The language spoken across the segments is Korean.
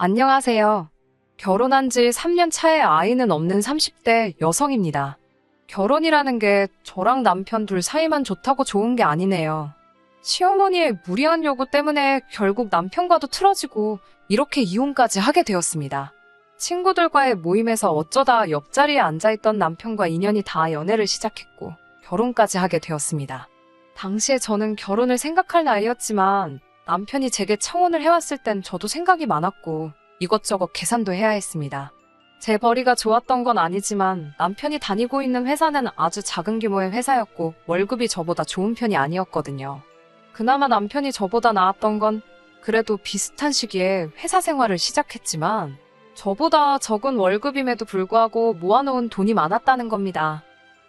안녕하세요. 결혼한 지 3년 차에 아이는 없는 30대 여성입니다. 결혼이라는 게 저랑 남편 둘 사이만 좋다고 좋은 게 아니네요. 시어머니의 무리한 요구 때문에 결국 남편과도 틀어지고 이렇게 이혼까지 하게 되었습니다. 친구들과의 모임에서 어쩌다 옆자리에 앉아있던 남편과 인연이 다 연애를 시작했고 결혼까지 하게 되었습니다. 당시에 저는 결혼을 생각할 나이였지만 남편이 제게 청혼을 해왔을 땐 저도 생각이 많았고 이것저것 계산도 해야 했습니다. 제 벌이가 좋았던 건 아니지만 남편이 다니고 있는 회사는 아주 작은 규모의 회사였고 월급이 저보다 좋은 편이 아니었거든요. 그나마 남편이 저보다 나았던 건 그래도 비슷한 시기에 회사 생활을 시작했지만 저보다 적은 월급임에도 불구하고 모아놓은 돈이 많았다는 겁니다.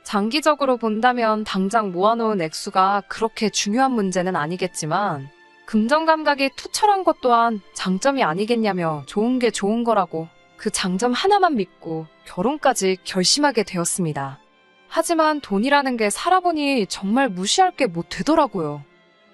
장기적으로 본다면 당장 모아놓은 액수가 그렇게 중요한 문제는 아니겠지만 금전 감각이 투철한 것 또한 장점이 아니겠냐며 좋은 게 좋은 거라고 그 장점 하나만 믿고 결혼까지 결심하게 되었습니다. 하지만 돈이라는 게 살아보니 정말 무시할 게 못 되더라고요.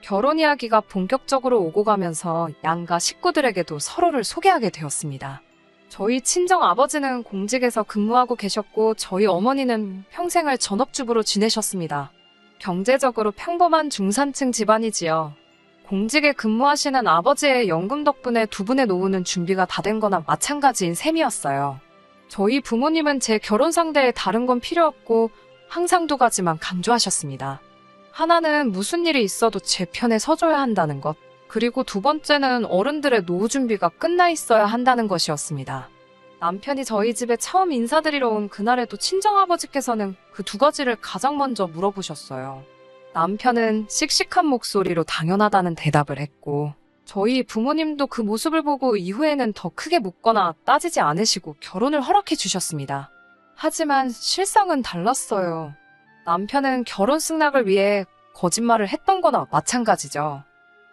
결혼 이야기가 본격적으로 오고 가면서 양가 식구들에게도 서로를 소개하게 되었습니다. 저희 친정 아버지는 공직에서 근무하고 계셨고 저희 어머니는 평생을 전업주부로 지내셨습니다. 경제적으로 평범한 중산층 집안이지요. 공직에 근무하시는 아버지의 연금 덕분에 두 분의 노후는 준비가 다 된 거나 마찬가지인 셈이었어요. 저희 부모님은 제 결혼 상대에 다른 건 필요 없고 항상 두 가지만 강조하셨습니다. 하나는 무슨 일이 있어도 제 편에 서줘야 한다는 것, 그리고 두 번째는 어른들의 노후 준비가 끝나 있어야 한다는 것이었습니다. 남편이 저희 집에 처음 인사드리러 온 그날에도 친정아버지께서는 그 두 가지를 가장 먼저 물어보셨어요. 남편은 씩씩한 목소리로 당연하다는 대답을 했고, 저희 부모님도 그 모습을 보고 이후에는 더 크게 묻거나 따지지 않으시고 결혼을 허락해 주셨습니다. 하지만 실상은 달랐어요. 남편은 결혼 승낙을 위해 거짓말을 했던 거나 마찬가지죠.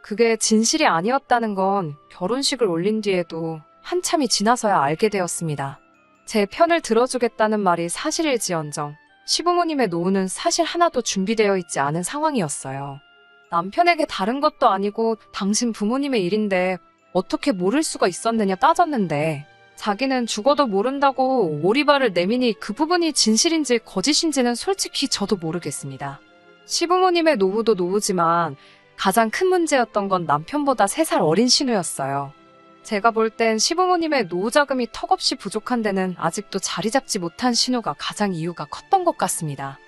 그게 진실이 아니었다는 건 결혼식을 올린 뒤에도 한참이 지나서야 알게 되었습니다. 제 편을 들어주겠다는 말이 사실일지언정 시부모님의 노후는 사실 하나도 준비되어 있지 않은 상황이었어요. 남편에게 다른 것도 아니고 당신 부모님의 일인데 어떻게 모를 수가 있었느냐 따졌는데 자기는 죽어도 모른다고 오리발을 내미니 그 부분이 진실인지 거짓인지는 솔직히 저도 모르겠습니다. 시부모님의 노후도 노후지만 가장 큰 문제였던 건 남편보다 3살 어린 신우였어요. 제가 볼 땐 시부모님의 노후 자금이 턱없이 부족한 데는 아직도 자리 잡지 못한 신우가 가장 이유가 컸던 것 같습니다.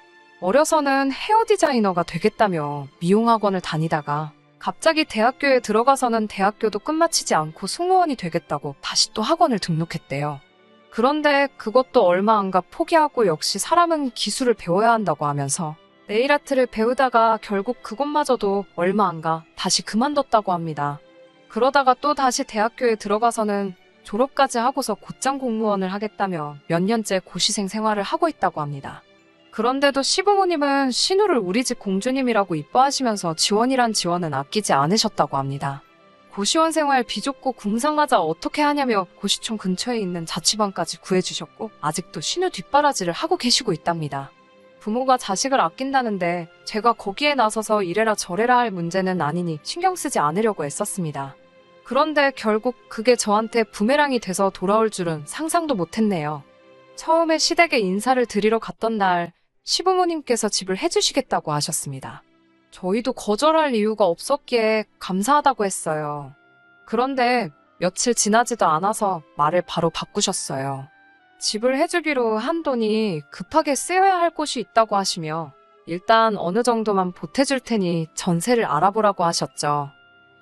어려서는 헤어 디자이너가 되겠다며 미용학원을 다니다가 갑자기 대학교에 들어가서는 대학교도 끝마치지 않고 승무원이 되겠다고 다시 또 학원을 등록했대요. 그런데 그것도 얼마 안 가 포기하고 역시 사람은 기술을 배워야 한다고 하면서 네일 아트를 배우다가 결국 그것마저도 얼마 안 가 다시 그만뒀다고 합니다. 그러다가 또 다시 대학교에 들어가서는 졸업까지 하고서 곧장 공무원을 하겠다며 몇 년째 고시생 생활을 하고 있다고 합니다. 그런데도 시부모님은 신우를 우리 집 공주님이라고 이뻐하시면서 지원이란 지원은 아끼지 않으셨다고 합니다. 고시원 생활 비좁고 궁상하자 어떻게 하냐며 고시촌 근처에 있는 자취방까지 구해주셨고 아직도 신우 뒷바라지를 하고 계시고 있답니다. 부모가 자식을 아낀다는데 제가 거기에 나서서 이래라 저래라 할 문제는 아니니 신경 쓰지 않으려고 애썼습니다. 그런데 결국 그게 저한테 부메랑이 돼서 돌아올 줄은 상상도 못했네요. 처음에 시댁에 인사를 드리러 갔던 날 시부모님께서 집을 해주시겠다고 하셨습니다. 저희도 거절할 이유가 없었기에 감사하다고 했어요. 그런데 며칠 지나지도 않아서 말을 바로 바꾸셨어요. 집을 해주기로 한 돈이 급하게 쓰여야 할 곳이 있다고 하시며 일단 어느 정도만 보태줄 테니 전세를 알아보라고 하셨죠.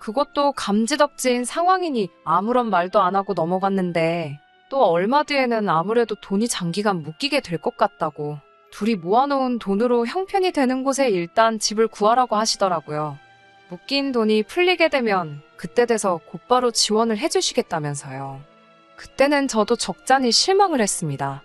그것도 감지덕지인 상황이니 아무런 말도 안 하고 넘어갔는데 또 얼마 뒤에는 아무래도 돈이 장기간 묶이게 될 것 같다고 둘이 모아놓은 돈으로 형편이 되는 곳에 일단 집을 구하라고 하시더라고요. 묶인 돈이 풀리게 되면 그때 돼서 곧바로 지원을 해주시겠다면서요. 그때는 저도 적잖이 실망을 했습니다.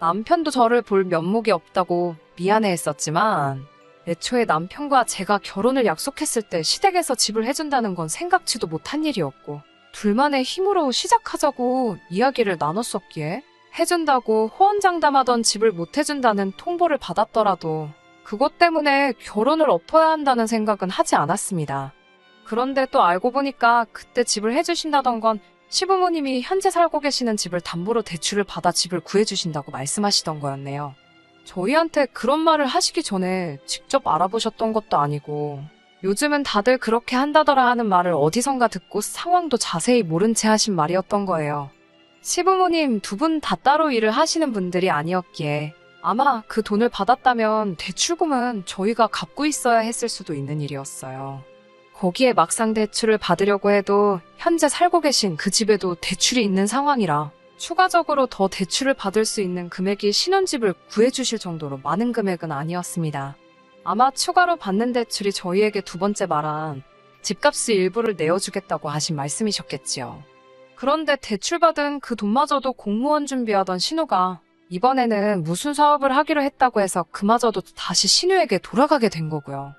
남편도 저를 볼 면목이 없다고 미안해 했었지만 애초에 남편과 제가 결혼을 약속했을 때 시댁에서 집을 해준다는 건 생각지도 못한 일이었고 둘만의 힘으로 시작하자고 이야기를 나눴었기에 해준다고 호언장담하던 집을 못 해준다는 통보를 받았더라도 그것 때문에 결혼을 엎어야 한다는 생각은 하지 않았습니다. 그런데 또 알고 보니까 그때 집을 해주신다던 건 시부모님이 현재 살고 계시는 집을 담보로 대출을 받아 집을 구해주신다고 말씀하시던 거였네요. 저희한테 그런 말을 하시기 전에 직접 알아보셨던 것도 아니고 요즘은 다들 그렇게 한다더라 하는 말을 어디선가 듣고 상황도 자세히 모른 채 하신 말이었던 거예요. 시부모님 두 분 다 따로 일을 하시는 분들이 아니었기에 아마 그 돈을 받았다면 대출금은 저희가 갚고 있어야 했을 수도 있는 일이었어요. 거기에 막상 대출을 받으려고 해도 현재 살고 계신 그 집에도 대출이 있는 상황이라 추가적으로 더 대출을 받을 수 있는 금액이 신혼집을 구해주실 정도로 많은 금액은 아니었습니다. 아마 추가로 받는 대출이 저희에게 두 번째 말한 집값의 일부를 내어주겠다고 하신 말씀이셨겠지요. 그런데 대출받은 그 돈마저도 공무원 준비하던 신우가 이번에는 무슨 사업을 하기로 했다고 해서 그마저도 다시 신우에게 돌아가게 된 거고요.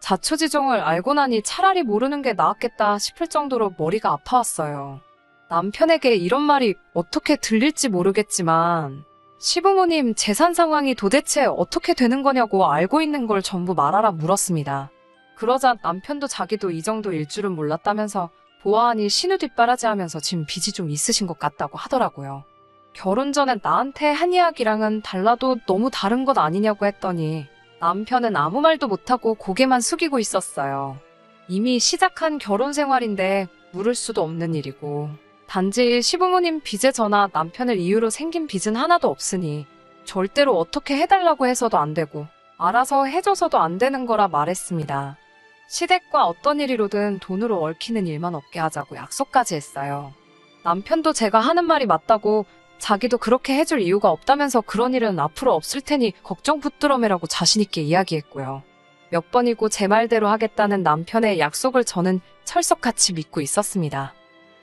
자초지종을 알고 나니 차라리 모르는 게 나았겠다 싶을 정도로 머리가 아파왔어요. 남편에게 이런 말이 어떻게 들릴지 모르겠지만 시부모님 재산 상황이 도대체 어떻게 되는 거냐고 알고 있는 걸 전부 말하라 물었습니다. 그러자 남편도 자기도 이 정도일 줄은 몰랐다면서 보아하니 신우 뒷바라지 하면서 지금 빚이 좀 있으신 것 같다고 하더라고요. 결혼 전에 나한테 한 이야기랑은 달라도 너무 다른 것 아니냐고 했더니 남편은 아무 말도 못하고 고개만 숙이고 있었어요. 이미 시작한 결혼 생활인데 물을 수도 없는 일이고 단지 시부모님 빚에 전화 남편을 이유로 생긴 빚은 하나도 없으니 절대로 어떻게 해달라고 해서도 안 되고 알아서 해줘서도 안 되는 거라 말했습니다. 시댁과 어떤 일이로든 돈으로 얽히는 일만 없게 하자고 약속까지 했어요. 남편도 제가 하는 말이 맞다고 자기도 그렇게 해줄 이유가 없다면서 그런 일은 앞으로 없을 테니 걱정 붙들어매라고 자신있게 이야기했고요. 몇 번이고 제 말대로 하겠다는 남편의 약속을 저는 철석같이 믿고 있었습니다.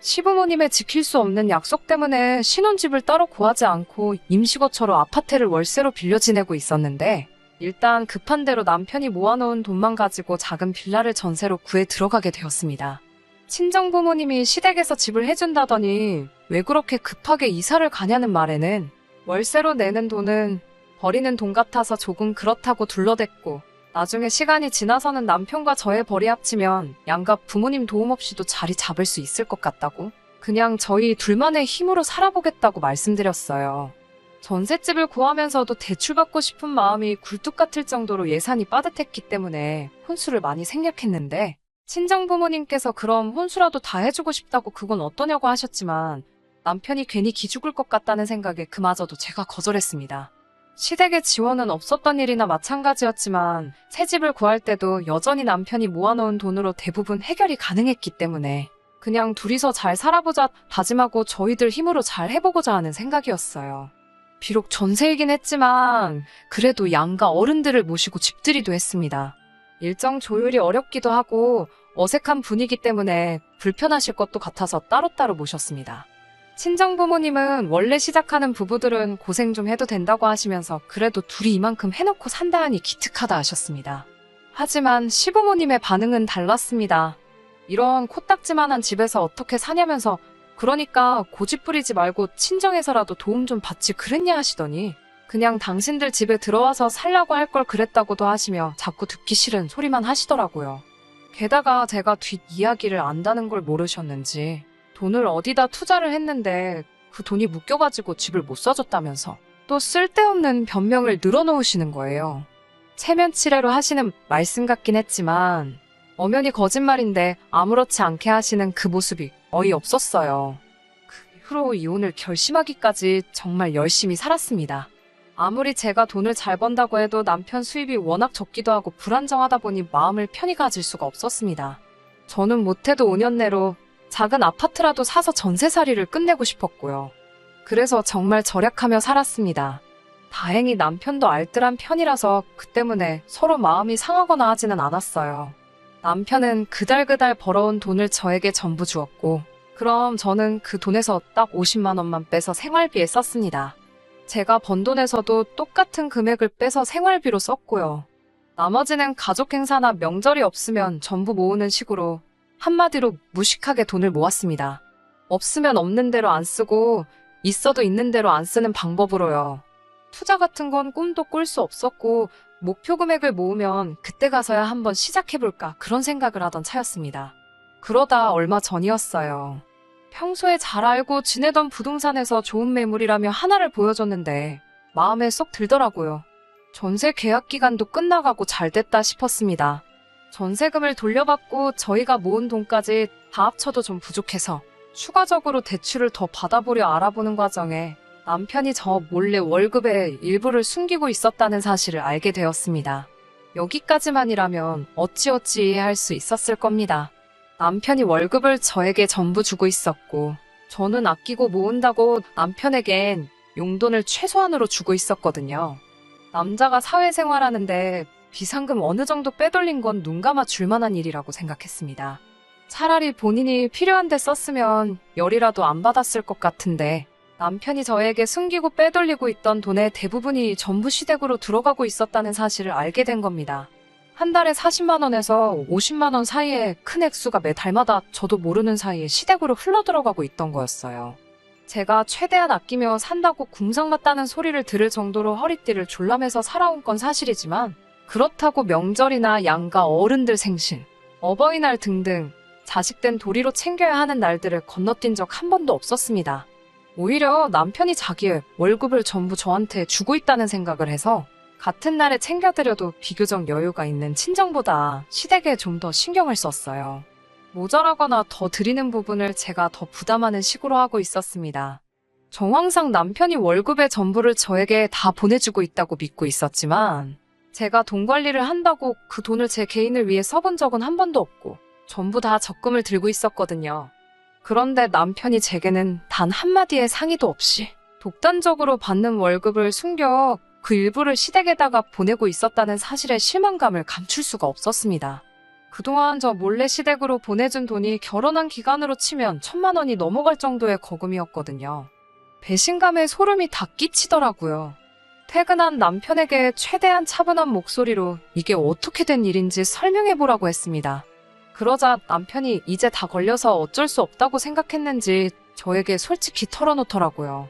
시부모님의 지킬 수 없는 약속 때문에 신혼집을 따로 구하지 않고 임시거처로 아파트를 월세로 빌려 지내고 있었는데 일단 급한 대로 남편이 모아놓은 돈만 가지고 작은 빌라를 전세로 구해 들어가게 되었습니다. 친정 부모님이 시댁에서 집을 해준다더니 왜 그렇게 급하게 이사를 가냐는 말에는 월세로 내는 돈은 버리는 돈 같아서 조금 그렇다고 둘러댔고 나중에 시간이 지나서는 남편과 저의 벌이 합치면 양가 부모님 도움 없이도 자리 잡을 수 있을 것 같다고 그냥 저희 둘만의 힘으로 살아보겠다고 말씀드렸어요. 전셋집을 구하면서도 대출받고 싶은 마음이 굴뚝 같을 정도로 예산이 빠듯했기 때문에 혼수를 많이 생략했는데 친정 부모님께서 그럼 혼수라도 다 해주고 싶다고 그건 어떠냐고 하셨지만 남편이 괜히 기죽을 것 같다는 생각에 그마저도 제가 거절했습니다. 시댁의 지원은 없었던 일이나 마찬가지였지만 새 집을 구할 때도 여전히 남편이 모아놓은 돈으로 대부분 해결이 가능했기 때문에 그냥 둘이서 잘 살아보자 다짐하고 저희들 힘으로 잘 해보고자 하는 생각이었어요. 비록 전세이긴 했지만 그래도 양가 어른들을 모시고 집들이도 했습니다. 일정 조율이 어렵기도 하고 어색한 분위기 때문에 불편하실 것도 같아서 따로따로 모셨습니다. 친정 부모님은 원래 시작하는 부부들은 고생 좀 해도 된다고 하시면서 그래도 둘이 이만큼 해놓고 산다 하니 기특하다 하셨습니다. 하지만 시부모님의 반응은 달랐습니다. 이런 코딱지만한 집에서 어떻게 사냐면서 그러니까 고집 부리지 말고 친정에서라도 도움 좀 받지 그랬냐 하시더니 그냥 당신들 집에 들어와서 살라고 할 걸 그랬다고도 하시며 자꾸 듣기 싫은 소리만 하시더라고요. 게다가 제가 뒷 이야기를 안다는 걸 모르셨는지 돈을 어디다 투자를 했는데 그 돈이 묶여가지고 집을 못 사줬다면서 또 쓸데없는 변명을 늘어놓으시는 거예요. 체면치레로 하시는 말씀 같긴 했지만 엄연히 거짓말인데 아무렇지 않게 하시는 그 모습이 어이없었어요. 그 이후로 이혼을 결심하기까지 정말 열심히 살았습니다. 아무리 제가 돈을 잘 번다고 해도 남편 수입이 워낙 적기도 하고 불안정하다 보니 마음을 편히 가질 수가 없었습니다. 저는 못해도 5년 내로 작은 아파트라도 사서 전세살이를 끝내고 싶었고요. 그래서 정말 절약하며 살았습니다. 다행히 남편도 알뜰한 편이라서 그 때문에 서로 마음이 상하거나 하지는 않았어요. 남편은 그달그달 벌어온 돈을 저에게 전부 주었고, 그럼 저는 그 돈에서 딱 50만 원만 빼서 생활비에 썼습니다. 제가 번 돈에서도 똑같은 금액을 빼서 생활비로 썼고요. 나머지는 가족 행사나 명절이 없으면 전부 모으는 식으로 한마디로 무식하게 돈을 모았습니다. 없으면 없는 대로 안 쓰고 있어도 있는 대로 안 쓰는 방법으로요. 투자 같은 건 꿈도 꿀 수 없었고 목표 금액을 모으면 그때 가서야 한번 시작해볼까 그런 생각을 하던 차였습니다. 그러다 얼마 전이었어요. 평소에 잘 알고 지내던 부동산에서 좋은 매물이라며 하나를 보여줬는데 마음에 쏙 들더라고요. 전세 계약 기간도 끝나가고 잘 됐다 싶었습니다. 전세금을 돌려받고 저희가 모은 돈까지 다 합쳐도 좀 부족해서 추가적으로 대출을 더 받아보려 알아보는 과정에 남편이 저 몰래 월급의 일부를 숨기고 있었다는 사실을 알게 되었습니다. 여기까지만이라면 어찌어찌 이해할 수 있었을 겁니다. 남편이 월급을 저에게 전부 주고 있었고, 저는 아끼고 모은다고 남편에겐 용돈을 최소한으로 주고 있었거든요. 남자가 사회생활하는데 비상금 어느 정도 빼돌린 건 눈 감아 줄 만한 일이라고 생각했습니다. 차라리 본인이 필요한데 썼으면 열이라도 안 받았을 것 같은데 남편이 저에게 숨기고 빼돌리고 있던 돈의 대부분이 전부 시댁으로 들어가고 있었다는 사실을 알게 된 겁니다. 한 달에 40만 원에서 50만 원 사이에 큰 액수가 매 달마다 저도 모르는 사이에 시댁으로 흘러들어가고 있던 거였어요. 제가 최대한 아끼며 산다고 궁상맞다는 소리를 들을 정도로 허리띠를 졸라매서 살아온 건 사실이지만 그렇다고 명절이나 양가 어른들 생신, 어버이날 등등 자식된 도리로 챙겨야 하는 날들을 건너뛴 적 한 번도 없었습니다. 오히려 남편이 자기의 월급을 전부 저한테 주고 있다는 생각을 해서 같은 날에 챙겨드려도 비교적 여유가 있는 친정보다 시댁에 좀 더 신경을 썼어요. 모자라거나 더 드리는 부분을 제가 더 부담하는 식으로 하고 있었습니다. 정황상 남편이 월급의 전부를 저에게 다 보내주고 있다고 믿고 있었지만 제가 돈 관리를 한다고 그 돈을 제 개인을 위해 써본 적은 한 번도 없고 전부 다 적금을 들고 있었거든요. 그런데 남편이 제게는 단 한마디의 상의도 없이 독단적으로 받는 월급을 숨겨 그 일부를 시댁에다가 보내고 있었다는 사실에 실망감을 감출 수가 없었습니다. 그동안 저 몰래 시댁으로 보내준 돈이 결혼한 기간으로 치면 천만 원이 넘어갈 정도의 거금이었거든요. 배신감에 소름이 다 끼치더라고요. 퇴근한 남편에게 최대한 차분한 목소리로 이게 어떻게 된 일인지 설명해보라고 했습니다. 그러자 남편이 이제 다 걸려서 어쩔 수 없다고 생각했는지 저에게 솔직히 털어놓더라고요.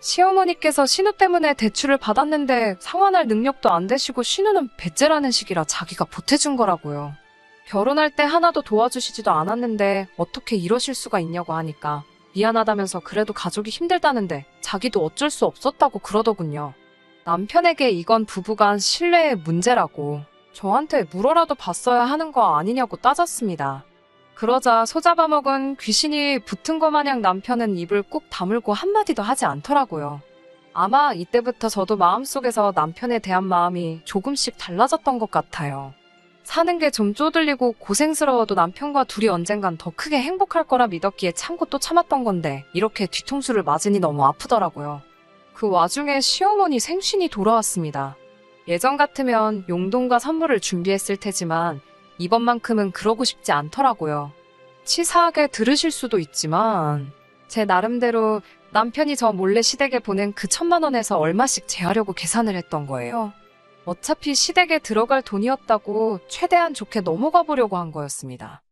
시어머니께서 신우 때문에 대출을 받았는데 상환할 능력도 안 되시고 신우는 배째라는 식이라 자기가 보태준 거라고요. 결혼할 때 하나도 도와주시지도 않았는데 어떻게 이러실 수가 있냐고 하니까 미안하다면서 그래도 가족이 힘들다는데 자기도 어쩔 수 없었다고 그러더군요. 남편에게 이건 부부간 신뢰의 문제라고 저한테 물어라도 봤어야 하는 거 아니냐고 따졌습니다. 그러자 소잡아먹은 귀신이 붙은 것 마냥 남편은 입을 꾹 다물고 한마디도 하지 않더라고요. 아마 이때부터 저도 마음속에서 남편에 대한 마음이 조금씩 달라졌던 것 같아요. 사는 게 좀 쪼들리고 고생스러워도 남편과 둘이 언젠간 더 크게 행복할 거라 믿었기에 참고 또 참았던 건데 이렇게 뒤통수를 맞으니 너무 아프더라고요. 그 와중에 시어머니 생신이 돌아왔습니다. 예전 같으면 용돈과 선물을 준비했을 테지만 이번만큼은 그러고 싶지 않더라고요. 치사하게 들으실 수도 있지만 제 나름대로 남편이 저 몰래 시댁에 보낸 그 천만 원에서 얼마씩 제하려고 계산을 했던 거예요. 어차피 시댁에 들어갈 돈이었다고 최대한 좋게 넘어가 보려고 한 거였습니다.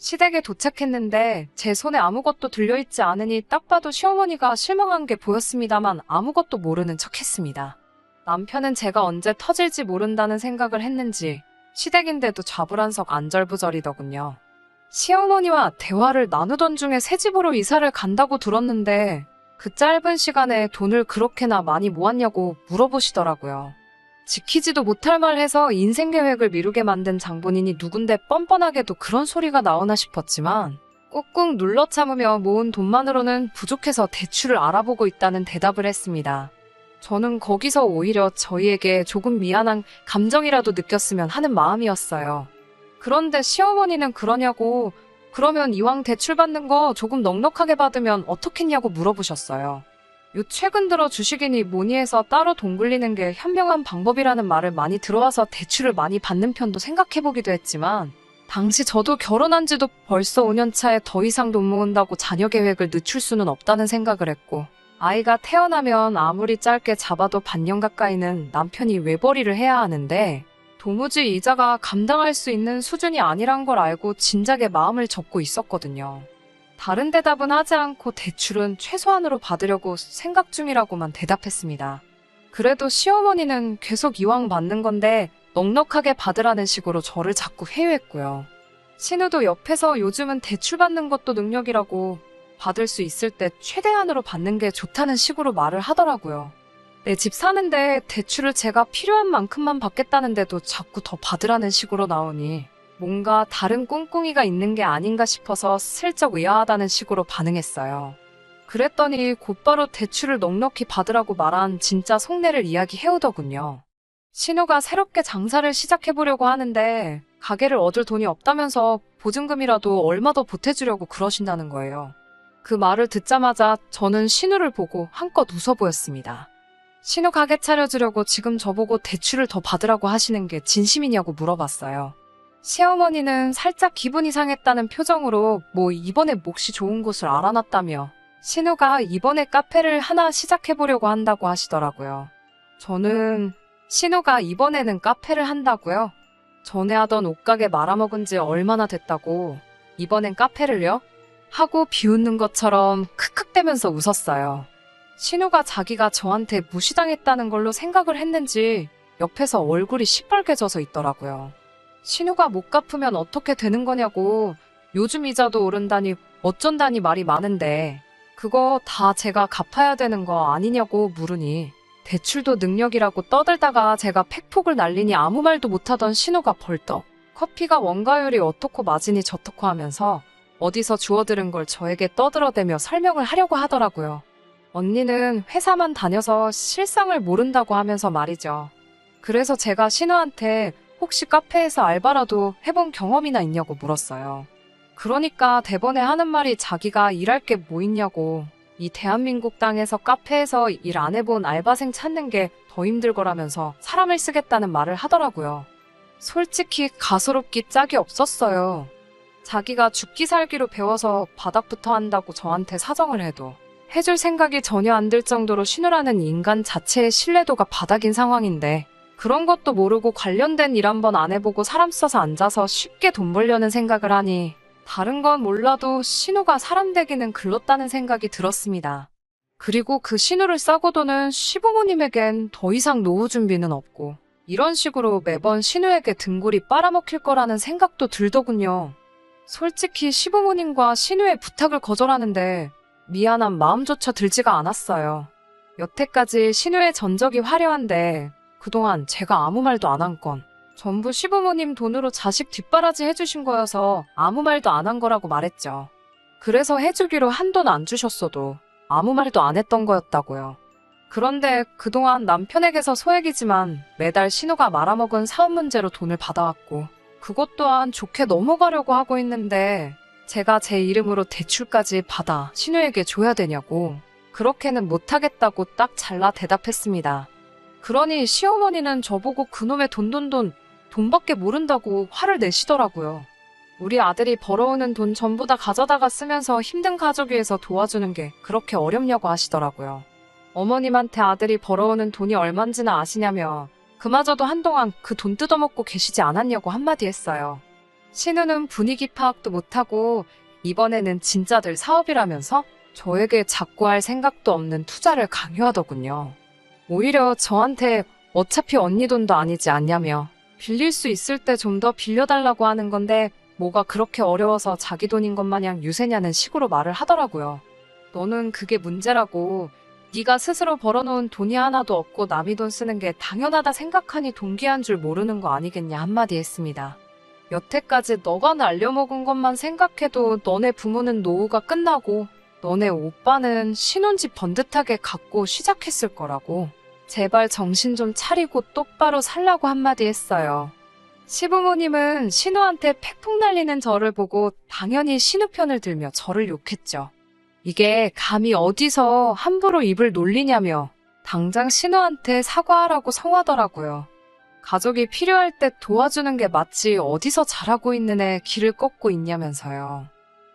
시댁에 도착했는데 제 손에 아무것도 들려있지 않으니 딱 봐도 시어머니가 실망한 게 보였습니다만 아무것도 모르는 척 했습니다. 남편은 제가 언제 터질지 모른다는 생각을 했는지 시댁인데도 좌불안석 안절부절이더군요. 시어머니와 대화를 나누던 중에 새 집으로 이사를 간다고 들었는데 그 짧은 시간에 돈을 그렇게나 많이 모았냐고 물어보시더라고요. 지키지도 못할 말 해서 인생 계획을 미루게 만든 장본인이 누군데 뻔뻔하게도 그런 소리가 나오나 싶었지만 꾹꾹 눌러 참으며 모은 돈만으로는 부족해서 대출을 알아보고 있다는 대답을 했습니다. 저는 거기서 오히려 저희에게 조금 미안한 감정이라도 느꼈으면 하는 마음이었어요. 그런데 시어머니는 그러냐고, 그러면 이왕 대출 받는 거 조금 넉넉하게 받으면 어떻겠냐고 물어보셨어요. 요 최근 들어 주식이니 뭐니 해서 따로 돈 굴리는 게 현명한 방법이라는 말을 많이 들어와서 대출을 많이 받는 편도 생각해보기도 했지만, 당시 저도 결혼한 지도 벌써 5년 차에 더 이상 돈 모은다고 자녀 계획을 늦출 수는 없다는 생각을 했고, 아이가 태어나면 아무리 짧게 잡아도 반년 가까이는 남편이 외벌이를 해야 하는데 도무지 이자가 감당할 수 있는 수준이 아니란 걸 알고 진작에 마음을 접고 있었거든요. 다른 대답은 하지 않고 대출은 최소한으로 받으려고 생각 중이라고만 대답했습니다. 그래도 시어머니는 계속 이왕 받는 건데 넉넉하게 받으라는 식으로 저를 자꾸 회유했고요. 신우도 옆에서 요즘은 대출 받는 것도 능력이라고 받을 수 있을 때 최대한으로 받는 게 좋다는 식으로 말을 하더라고요. 내 집 사는데 대출을 제가 필요한 만큼만 받겠다는데도 자꾸 더 받으라는 식으로 나오니 뭔가 다른 꿍꿍이가 있는 게 아닌가 싶어서 슬쩍 의아하다는 식으로 반응했어요. 그랬더니 곧바로 대출을 넉넉히 받으라고 말한 진짜 속내를 이야기해오더군요. 신우가 새롭게 장사를 시작해보려고 하는데 가게를 얻을 돈이 없다면서 보증금이라도 얼마 더 보태주려고 그러신다는 거예요. 그 말을 듣자마자 저는 신우를 보고 한껏 웃어 보였습니다. 신우 가게 차려주려고 지금 저보고 대출을 더 받으라고 하시는 게 진심이냐고 물어봤어요. 시어머니는 살짝 기분이 상했다는 표정으로 뭐 이번에 몫이 좋은 곳을 알아놨다며 신우가 이번에 카페를 하나 시작해보려고 한다고 하시더라고요. 저는 신우가 이번에는 카페를 한다고요? 전에 하던 옷가게 말아먹은 지 얼마나 됐다고 이번엔 카페를요? 하고 비웃는 것처럼 크크대면서 웃었어요. 신우가 자기가 저한테 무시당했다는 걸로 생각을 했는지 옆에서 얼굴이 시뻘개져서 있더라고요. 신우가 못 갚으면 어떻게 되는 거냐고 요즘 이자도 오른다니 어쩐다니 말이 많은데 그거 다 제가 갚아야 되는 거 아니냐고 물으니 대출도 능력이라고 떠들다가 제가 팩폭을 날리니 아무 말도 못하던 신우가 벌떡 커피가 원가율이 어떻고 마진이 저떻고 하면서 어디서 주워들은 걸 저에게 떠들어대며 설명을 하려고 하더라고요. 언니는 회사만 다녀서 실상을 모른다고 하면서 말이죠. 그래서 제가 신우한테 혹시 카페에서 알바라도 해본 경험이나 있냐고 물었어요. 그러니까 대번에 하는 말이 자기가 일할 게 뭐 있냐고. 이 대한민국 땅에서 카페에서 일 안 해본 알바생 찾는 게 더 힘들 거라면서 사람을 쓰겠다는 말을 하더라고요. 솔직히 가소롭기 짝이 없었어요. 자기가 죽기 살기로 배워서 바닥부터 한다고 저한테 사정을 해도 해줄 생각이 전혀 안 들 정도로 신우라는 인간 자체의 신뢰도가 바닥인 상황인데 그런 것도 모르고 관련된 일 한번 안 해보고 사람 써서 앉아서 쉽게 돈 벌려는 생각을 하니 다른 건 몰라도 신우가 사람 되기는 글렀다는 생각이 들었습니다. 그리고 그 신우를 싸고 도는 시부모님에겐 더 이상 노후 준비는 없고 이런 식으로 매번 신우에게 등골이 빨아먹힐 거라는 생각도 들더군요. 솔직히 시부모님과 신우의 부탁을 거절하는데 미안한 마음조차 들지가 않았어요. 여태까지 신우의 전적이 화려한데 그동안 제가 아무 말도 안 한 건 전부 시부모님 돈으로 자식 뒷바라지 해주신 거여서 아무 말도 안 한 거라고 말했죠. 그래서 해주기로 한 돈 안 주셨어도 아무 말도 안 했던 거였다고요. 그런데 그동안 남편에게서 소액이지만 매달 신우가 말아먹은 사업 문제로 돈을 받아왔고 그것 또한 좋게 넘어가려고 하고 있는데 제가 제 이름으로 대출까지 받아 신우에게 줘야 되냐고 그렇게는 못하겠다고 딱 잘라 대답했습니다. 그러니 시어머니는 저보고 그놈의 돈돈돈 돈밖에 모른다고 화를 내시더라고요. 우리 아들이 벌어오는 돈 전부 다 가져다가 쓰면서 힘든 가족 위해서 도와주는 게 그렇게 어렵냐고 하시더라고요. 어머님한테 아들이 벌어오는 돈이 얼만지나 아시냐며 그마저도 한동안 그 돈 뜯어먹고 계시지 않았냐고 한마디 했어요. 신우는 분위기 파악도 못하고 이번에는 진짜들 사업이라면서 저에게 자꾸 할 생각도 없는 투자를 강요하더군요. 오히려 저한테 어차피 언니 돈도 아니지 않냐며 빌릴 수 있을 때 좀 더 빌려달라고 하는 건데 뭐가 그렇게 어려워서 자기 돈인 것 마냥 유세냐는 식으로 말을 하더라고요. 너는 그게 문제라고 네가 스스로 벌어놓은 돈이 하나도 없고 남이 돈 쓰는 게 당연하다 생각하니 동기한 줄 모르는 거 아니겠냐 한마디 했습니다. 여태까지 너가 날려먹은 것만 생각해도 너네 부모는 노후가 끝나고 너네 오빠는 신혼집 번듯하게 갖고 시작했을 거라고. 제발 정신 좀 차리고 똑바로 살라고 한마디 했어요. 시부모님은 신우한테 팩폭 날리는 저를 보고 당연히 신우 편을 들며 저를 욕했죠. 이게 감히 어디서 함부로 입을 놀리냐며 당장 신우한테 사과하라고 성하더라고요. 가족이 필요할 때 도와주는 게 맞지 어디서 잘하고 있는 애 길을 꺾고 있냐면서요.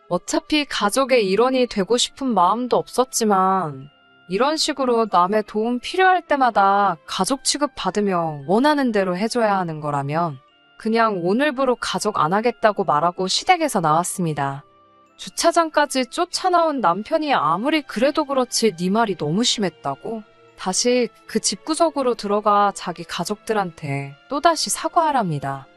어차피 가족의 일원이 되고 싶은 마음도 없었지만 이런 식으로 남의 도움 필요할 때마다 가족 취급 받으며 원하는 대로 해줘야 하는 거라면 그냥 오늘부로 가족 안 하겠다고 말하고 시댁에서 나왔습니다. 주차장까지 쫓아나온 남편이 아무리 그래도 그렇지 네 말이 너무 심했다고 다시 그 집구석으로 들어가 자기 가족들한테 또다시 사과하랍니다.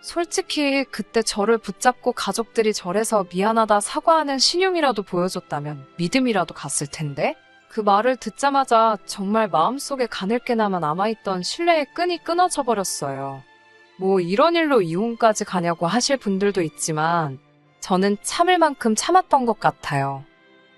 솔직히 그때 저를 붙잡고 가족들이 절에서 미안하다 사과하는 신용이라도 보여줬다면 믿음이라도 갔을 텐데? 그 말을 듣자마자 정말 마음속에 가늘게나마 남아있던 신뢰의 끈이 끊어져 버렸어요. 뭐 이런 일로 이혼까지 가냐고 하실 분들도 있지만 저는 참을 만큼 참았던 것 같아요.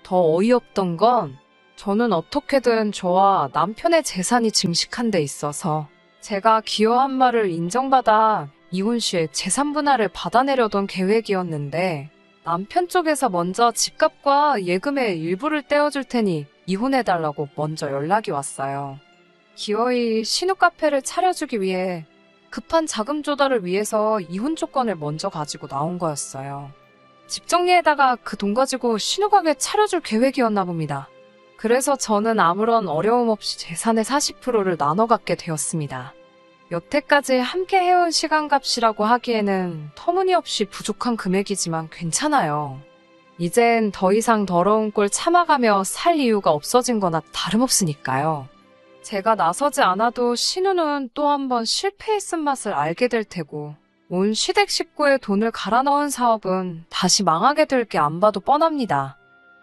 더 어이없던 건 저는 어떻게든 저와 남편의 재산이 증식한 데 있어서 제가 기여한 말을 인정받아 이혼 시에 재산 분할을 받아내려던 계획이었는데 남편 쪽에서 먼저 집값과 예금의 일부를 떼어줄 테니 이혼해달라고 먼저 연락이 왔어요. 기어이 신우 카페를 차려주기 위해 급한 자금 조달을 위해서 이혼 조건을 먼저 가지고 나온 거였어요. 집 정리에다가 그 돈 가지고 신우 가게 차려줄 계획이었나 봅니다. 그래서 저는 아무런 어려움 없이 재산의 40%를 나눠 갖게 되었습니다. 여태까지 함께 해온 시간값이라고 하기에는 터무니없이 부족한 금액이지만 괜찮아요. 이젠 더 이상 더러운 꼴 참아가며 살 이유가 없어진 거나 다름없으니까요. 제가 나서지 않아도 신우는 또 한 번 실패했은 맛을 알게 될 테고, 온 시댁 식구의 돈을 갈아 넣은 사업은 다시 망하게 될 게 안 봐도 뻔합니다.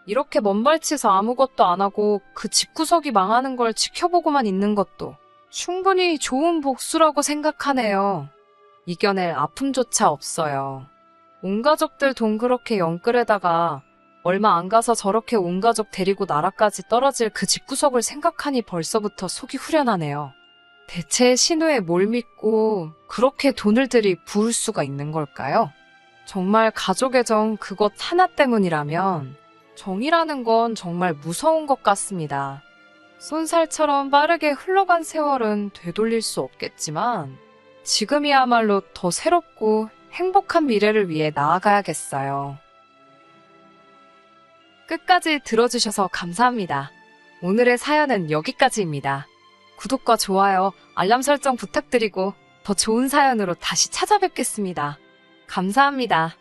이렇게 먼발치서 아무것도 안 하고 그 집구석이 망하는 걸 지켜보고만 있는 것도 충분히 좋은 복수라고 생각하네요. 이겨낼 아픔조차 없어요. 온 가족들 돈 그렇게 영끌에다가 얼마 안 가서 저렇게 온 가족 데리고 나라까지 떨어질 그 집구석을 생각하니 벌써부터 속이 후련하네요. 대체 신우에 뭘 믿고 그렇게 돈을 들이 부을 수가 있는 걸까요? 정말 가족의 정 그것 하나 때문이라면 정이라는 건 정말 무서운 것 같습니다. 손살처럼 빠르게 흘러간 세월은 되돌릴 수 없겠지만 지금이야말로 더 새롭고 행복한 미래를 위해 나아가야겠어요. 끝까지 들어주셔서 감사합니다. 오늘의 사연은 여기까지입니다. 구독과 좋아요, 알람 설정 부탁드리고 더 좋은 사연으로 다시 찾아뵙겠습니다. 감사합니다.